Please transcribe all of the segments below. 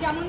যেমন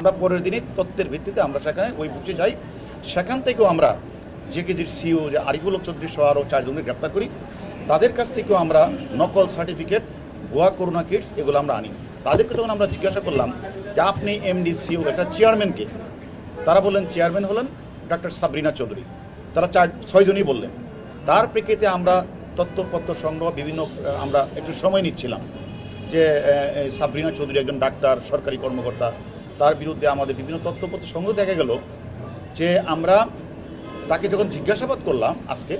আমরা পরের দিনই তথ্যের ভিত্তিতে আমরা সেখানে ওই বুঝে যাই। সেখান থেকেও আমরা যে কেজির সিও, যে আরিফুল চৌধুরী সহ আরও চারজনকে গ্রেপ্তার করি। তাদের কাছ থেকেও আমরা নকল সার্টিফিকেট ভুয়া করোনা কিটস এগুলো আমরা আনি। তাদেরকে তখন আমরা জিজ্ঞাসা করলাম যে আপনি এমডি, সিও, একটা চেয়ারম্যানকে? তারা বললেন, চেয়ারম্যান হলেন ডক্টর সাবরিনা চৌধুরী। তারা চার ছয়জনই বললেন। তার প্রেক্ষিতে আমরা তথ্যপত্র সংগ্রহ বিভিন্ন, আমরা একটু সময় নিচ্ছিলাম যে সাবরিনা চৌধুরী একজন ডাক্তার, সরকারি কর্মকর্তা। তার বিরুদ্ধে আমাদের বিভিন্ন তথ্যপত্র সংগ্রহ দেখা গেল যে আমরা তাকে যখন জিজ্ঞাসাবাদ করলাম আজকে,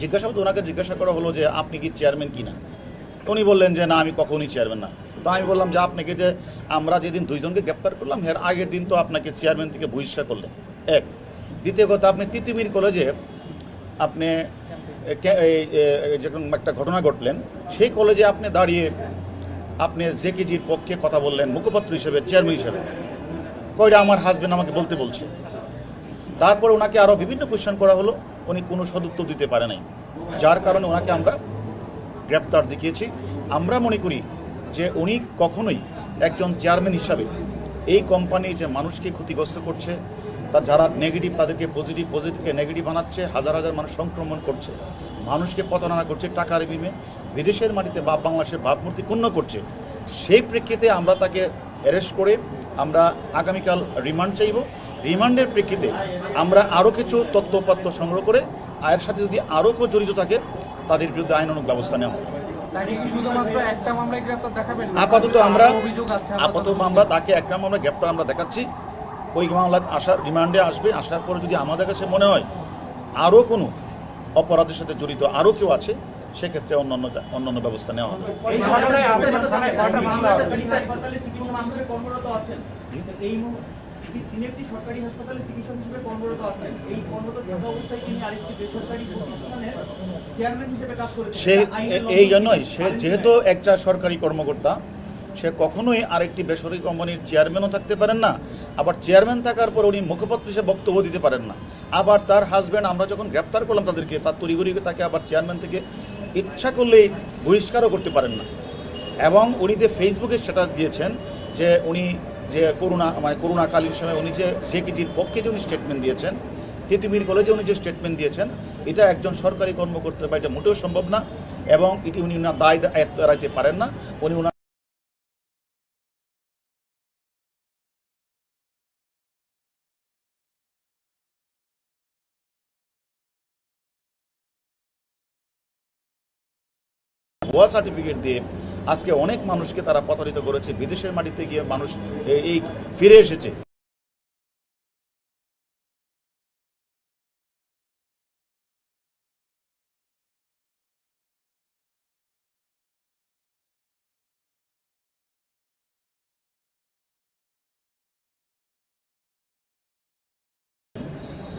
জিজ্ঞাসাবাদ ওনাকে জিজ্ঞাসা করা হলো যে আপনি কি চেয়ারম্যান কিনা? উনি বললেন যে না, আমি কখনই চেয়ারম্যান না। তো আমি বললাম যে আপনাকে যে আমরা যেদিন দুইজনকে গ্রেপ্তার করলাম, এর আগের দিন তো আপনাকে চেয়ারম্যান থেকে বহিষ্কার করলেন। এক। দ্বিতীয় কথা, আপনি তিতুমির কলেজে আপনি যখন একটা ঘটনা ঘটলেন, সেই কলেজে আপনি দাঁড়িয়ে আপনি জে কেজির পক্ষে কথা বললেন, মুখপাত্র হিসেবে চেয়ারম্যান হিসেবে, কয়টা আমার হাজবেন্ড আমাকে বলতে বলছে? তারপর ওনাকে আরও বিভিন্ন কোয়েশ্চেন করা হলো, উনি কোনো সদুত্তর দিতে পারে নাই। যার কারণে ওনাকে আমরা গ্রেপ্তার দেখিয়েছি। আমরা মনে করি যে উনি কখনোই একজন চেয়ারম্যান হিসাবে এই কোম্পানি যে মানুষকে ক্ষতিগ্রস্ত করছে, তা যারা নেগেটিভ তাদেরকে পজিটিভ পজিটিভকে নেগেটিভ বানাচ্ছে, হাজার হাজার মানুষ সংক্রমণ করছে মানুষকে প্রতারণা করছে টাকার বিমে বিদেশের মাটিতে বাপ বাংলাদেশের ভাবমূর্তি ক্ষুণ্ণ করছে। সেই প্রেক্ষিতে আমরা তাকে অ্যারেস্ট করে আমরা আগামীকাল রিমান্ড চাইব। রিমান্ডের প্রেক্ষিতে আমরা আরও কিছু তথ্যপত্র সংগ্রহ করে আয়ের সাথে যদি আরও কেউ জড়িত থাকে তাদের বিরুদ্ধে আইনানুগ ব্যবস্থা নেওয়া হবে? আপাতত আমরা আপাতত। আমরা তাকে একটা মামলা গ্রেপ্তার আমরা দেখাচ্ছি। ওই মামলা আসার রিমান্ডে আসবে। আসার পরে যদি আমাদের কাছে মনে হয় আরও কোনো অপরাধের সাথে জড়িত আরও কেউ আছে সেক্ষেত্রে অন্যান্য অন্যান্য ব্যবস্থা নেওয়া হবে। এই ঘটনায় আপনার থানায় কয়টা মামলা হবে? হাসপাতালে চিকিৎসক হিসেবে কর্মরত আছেন। এই মুহূর্তে তিনি একটি সরকারি হাসপাতালে চিকিৎসক হিসেবে কর্মরত আছেন। এই কর্মরত থাকা অবস্থায় তিনি আরেকটি বেসরকারি প্রতিষ্ঠানের চেয়ারম্যান হিসেবে কাজ করেছেন। সে এই জন্যই সে যেহেতু একটা সরকারি কর্মকর্তা সে কখনোই আরেকটি বেসরকারি কোম্পানির চেয়ারম্যানও থাকতে পারেন না। আবার চেয়ারম্যান থাকার পর উনি মুখপাত্র হিসেবে বক্তব্য দিতে পারেন না। আবার তার হাজব্যান্ড আমরা যখন গ্রেপ্তার করলাম তাদেরকে, তার তড়িঘড়ি তাকে আবার চেয়ারম্যান থেকে ইচ্ছা করলেই বহিষ্কারও করতে পারেন না। এবং উনি যে ফেসবুকে স্ট্যাটাস দিয়েছেন, যে উনি যে করোনা মানে করোনাকালীন সময় উনি যে যে কেজির পক্ষে যে উনি স্টেটমেন্ট দিয়েছেন, তিতুমির কলেজে উনি যে স্টেটমেন্ট দিয়েছেন, এটা একজন সরকারি কর্মকর্তা বা এটা মোটেও সম্ভব না। এবং এটি উনি না দায় দায়িত্ব এড়াইতে পারেন না। উনি ভুয়া সার্টিফিকেট দিয়ে আজকে অনেক মানুষকে তারা প্রতারিত করেছে। বিদেশের মাটিতে গিয়ে মানুষ এই ফিরে এসেছে।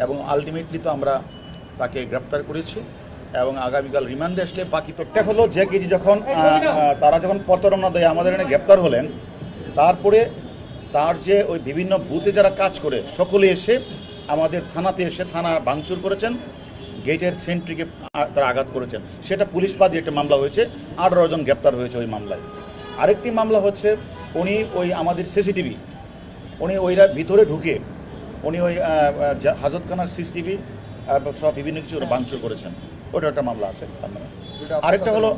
এবং আলটিমেটলি তো আমরা তাকে গ্রেপ্তার করেছি। এবং আগামীকাল রিমান্ডে আসলে বাকি তথ্য হলো যে কেজি যখন তারা যখন প্রতারণা দেয় আমাদের এখানে গ্রেপ্তার হলেন তারপরে তার যে ওই বিভিন্ন বুথে যারা কাজ করে সকলে এসে আমাদের থানাতে এসে থানা ভাঙচুর করেছেন গেটের সেন্ট্রিকে তারা আঘাত করেছেন। সেটা পুলিশ বাদী একটা মামলা হয়েছে আঠারো জন গ্রেপ্তার হয়েছে ওই মামলায়। আরেকটি মামলা হচ্ছে উনি ওই আমাদের সিসিটিভি উনি ওইরা ভিতরে ঢুকে উনি ওই হাজতখানার সিসিটিভি সব বিভিন্ন কিছু ওরা ভাঙচুর করেছেন। ওটা একটা মামলা আছে তার নামে আরেকটা হলো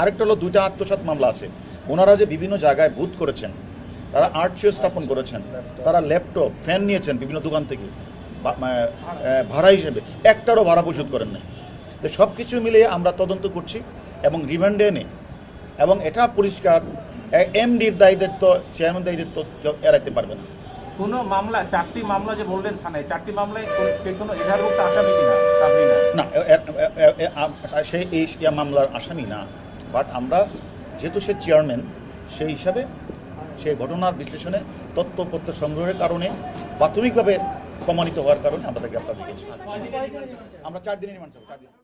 আরেকটা হলো দুইটা আত্মসাৎ মামলা আছে। ওনারা যে বিভিন্ন জায়গায় বুথ করেছেন তারা আর্টশিও স্থাপন করেছেন তারা ল্যাপটপ ফ্যান নিয়েছেন বিভিন্ন দোকান থেকে ভাড়া হিসেবে। একটারও ভাড়া পরিশোধ করেন নাই। তো সব কিছু মিলিয়ে আমরা তদন্ত করছি এবং রিমান্ডে এনে এবং এটা পরিষ্কার এমডির দায়িত্ব চেয়ারম্যান দায়িত্ব কেউ এড়াইতে পারবে না। কোনো মামলা, চারটি মামলা যে বললেন থানায়, চারটি মামলায় সে কোনো এজাহারভুক্ত আসামি কিনা? না। সেই এই মামলার আসামি না। বাট আমরা, যেহেতু সে চেয়ারম্যান সেই হিসাবে সেই ঘটনার বিশ্লেষণে তথ্য তথ্য সংগ্রহের কারণে প্রাথমিকভাবে প্রমাণিত হওয়ার কারণে আমরা তাকে গ্রেপ্তার করেছি। আমরা চার দিনের রিমান্ড চাবো চার দিন